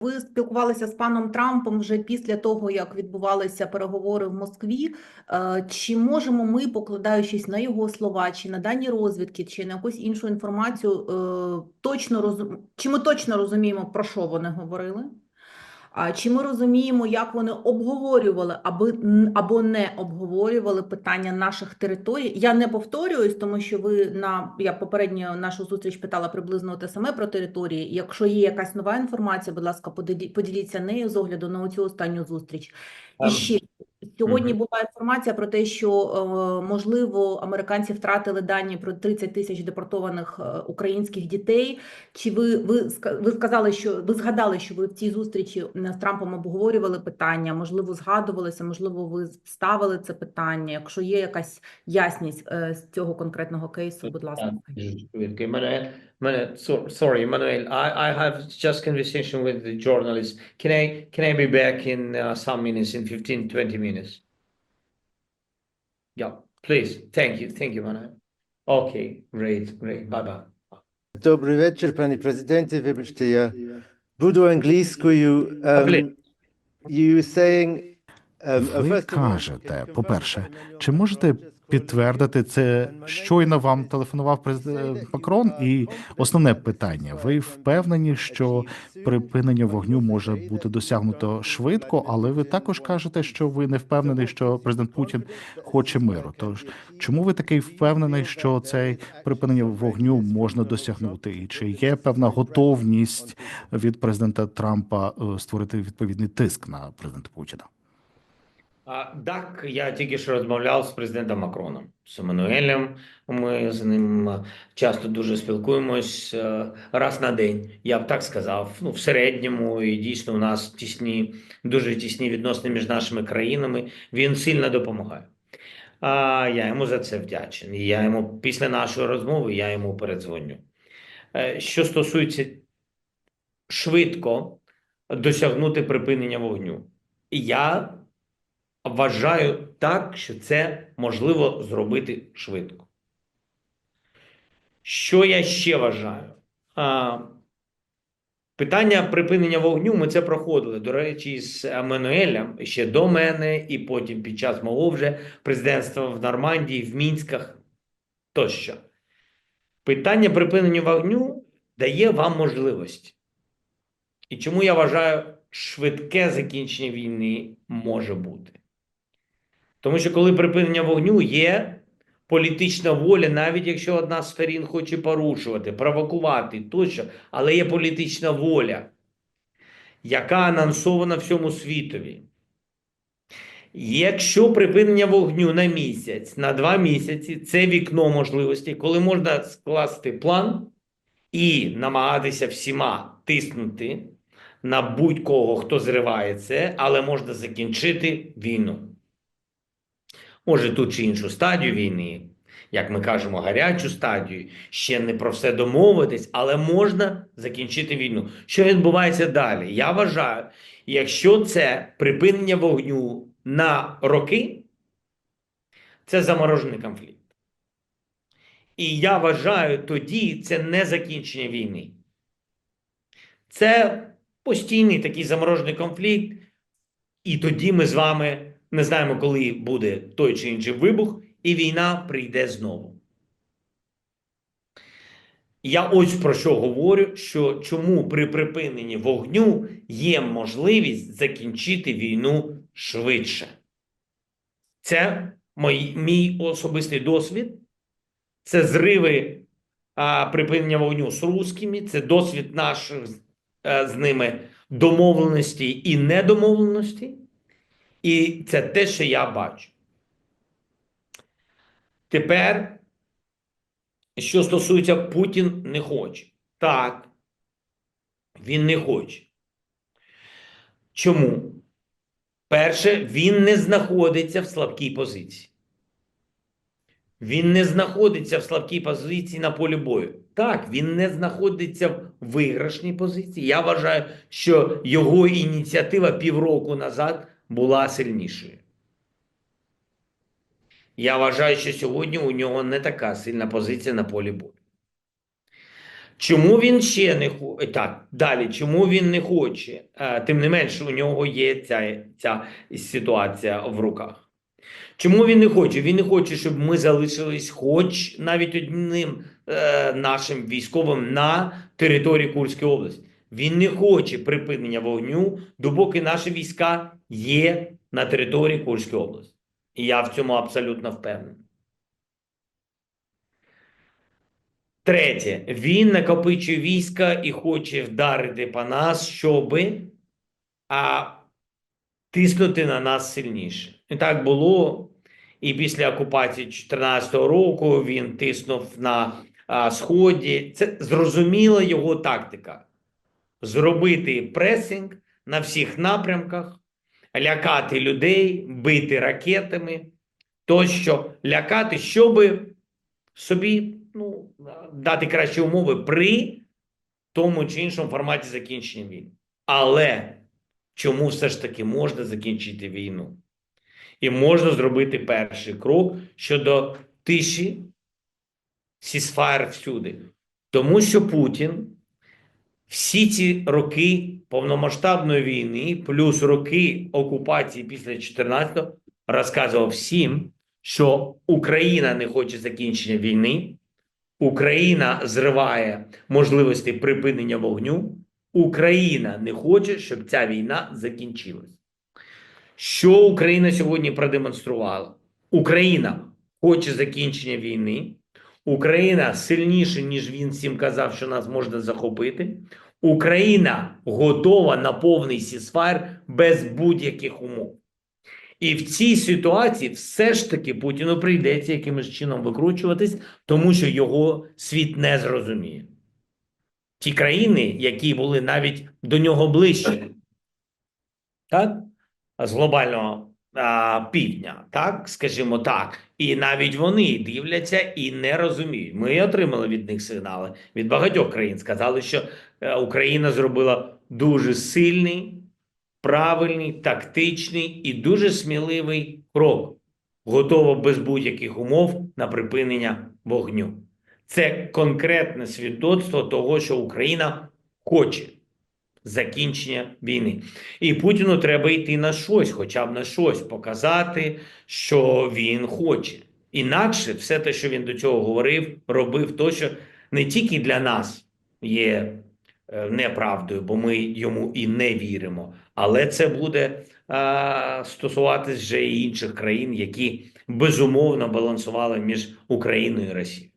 Ви спілкувалися з паном Трампом вже після того, як відбувалися переговори в Москві. Е, Чи можемо ми, покладаючись на його слова, чи на дані розвідки, чи на якусь іншу інформацію, е, точно розум... чи ми точно розуміємо, про що вони говорили? А чи ми розуміємо, як вони обговорювали аби або не обговорювали питання наших територій? Я не повторююсь, тому що ви на я попередньо нашу зустріч питала приблизно те саме про території. Якщо є якась нова інформація, будь ласка, поділі- поділіться нею з огляду на цю останню зустріч. І Ем, ще сьогодні була інформація про те, що е, можливо американці втратили дані про 30 тисяч депортованих е, українських дітей. Чи ви, ви, ви сказали, що ви згадали, що ви в цій зустрічі з Трампом обговорювали питання? Можливо, згадувалися, можливо, ви ставили це питання. Якщо є якась ясність е, з цього конкретного кейсу, будь ласка. Мене, So, sorry, Manuel, I, I have just conversation with the journalist. Can I can I be back in uh, some minutes, in 15, 20 minutes? Yeah, please. Thank you. Thank you, Manuel. Okay, great, great. Bye-bye. Dobry wieczór, panie prezydencie. Wybaczcie, ja budu. Um, you saying Ви кажете, по-перше, чи можете підтвердити це? Щойно вам телефонував президент Макрон, і основне питання: ви впевнені, що припинення вогню може бути досягнуто швидко, але ви також кажете, що ви не впевнений, що президент Путін хоче миру. Тож чому ви такий впевнений, що цей припинення вогню можна досягнути? І чи є певна готовність від президента Трампа е, створити відповідний тиск на президента Путіна? Так, я тільки що розмовляв з президентом Макроном, з Еммануелем. Ми з ним е, часто дуже спілкуємось е, раз на день. Я б так сказав. Ну, в середньому, і дійсно у нас тісні, дуже тісні відносини між нашими країнами. Він сильно допомагає. А я йому за це вдячний. Я йому після нашої розмови я йому передзвоню. Е, Що стосується швидко досягнути припинення вогню, я вважаю так, що це можливо зробити швидко. Що я ще вважаю? А, питання припинення вогню ми це проходили. До речі, з Еммануелем ще до мене, і потім під час мого вже президентства в Нормандії, в Мінськах тощо. Питання припинення вогню дає вам можливості. І чому я вважаю, швидке закінчення війни може бути? Тому що коли припинення вогню є політична воля, навіть якщо одна з сторін хоче порушувати, провокувати тощо, але є політична воля, яка анонсована всьому світові. Якщо припинення вогню на місяць, на два місяці, це вікно можливостей, коли можна скласти план і намагатися всіма тиснути на будь-кого, хто зриває це, але можна закінчити війну. Може, ту чи іншу стадію війни, як ми кажемо, гарячу стадію, ще не про все домовитись, але можна закінчити війну. Що відбувається далі? Я вважаю, якщо це припинення вогню на роки, це заморожений конфлікт. І я вважаю, тоді це не закінчення війни. Це постійний такий заморожений конфлікт, і тоді ми з вами не знаємо, коли буде той чи інший вибух, і війна прийде знову. Я ось про що говорю: що чому при припиненні вогню є можливість закінчити війну швидше. Це мій, мій особистий досвід, це зриви а, припинення вогню з русскими, це досвід наших е, з ними домовленостей і недомовленостей. І це те, що я бачу. Тепер, що стосується Путін не хоче. Так, він не хоче. Чому? Перше, він не знаходиться в слабкій позиції. Він не знаходиться в слабкій позиції на полі бою. Так, він не знаходиться в виграшній позиції. Я вважаю, що його ініціатива півроку назад була сильнішою. Я вважаю, що сьогодні у нього не така сильна позиція на полі бою. Чому він ще не хоче? Так, далі, чому він не хоче? Е, Тим не менше, у нього є ця, ця ситуація в руках. Чому він не хоче? Він не хоче, щоб ми залишились хоч навіть одним е, нашим військовим на території Курської області. Він не хоче припинення вогню, допоки наші війська є на території Курської області. І я в цьому абсолютно впевнений. Третє, він накопичує війська і хоче вдарити по нас, щоби а, тиснути на нас сильніше. І так було. І після окупації 2014 року він тиснув на а, Сході. Це зрозуміла його тактика. Зробити пресинг на всіх напрямках, лякати людей, бити ракетами, тощо лякати, щоби собі ну, дати кращі умови при тому чи іншому форматі закінчення війни. Але чому все ж таки можна закінчити війну? І можна зробити перший крок щодо тиші сісфаєр всюди. Тому що Путін всі ці роки повномасштабної війни, плюс роки окупації після 14-го, розказував всім, що Україна не хоче закінчення війни, Україна зриває можливості припинення вогню, Україна не хоче, щоб ця війна закінчилась. Що Україна сьогодні продемонструвала? Україна хоче закінчення війни. Україна сильніше, ніж він всім казав, що нас можна захопити. Україна готова на повний сісфайр без будь-яких умов. І в цій ситуації все ж таки Путіну прийдеться якимось чином викручуватись, тому що його світ не зрозуміє. Ті країни, які були навіть до нього ближче, так? з глобального а, півдня, так, скажімо так, і навіть вони дивляться і не розуміють. Ми отримали від них сигнали від багатьох країн. Сказали, що е, Україна зробила дуже сильний, правильний, тактичний і дуже сміливий крок, готова без будь-яких умов на припинення вогню. Це конкретне свідоцтво того, що Україна хоче закінчення війни. І Путіну треба йти на щось, хоча б на щось, показати, що він хоче. Інакше все те, що він до цього говорив, робив, то що не тільки для нас є е, неправдою, бо ми йому і не віримо, але це буде а, стосуватись вже і інших країн, які безумовно балансували між Україною і Росією.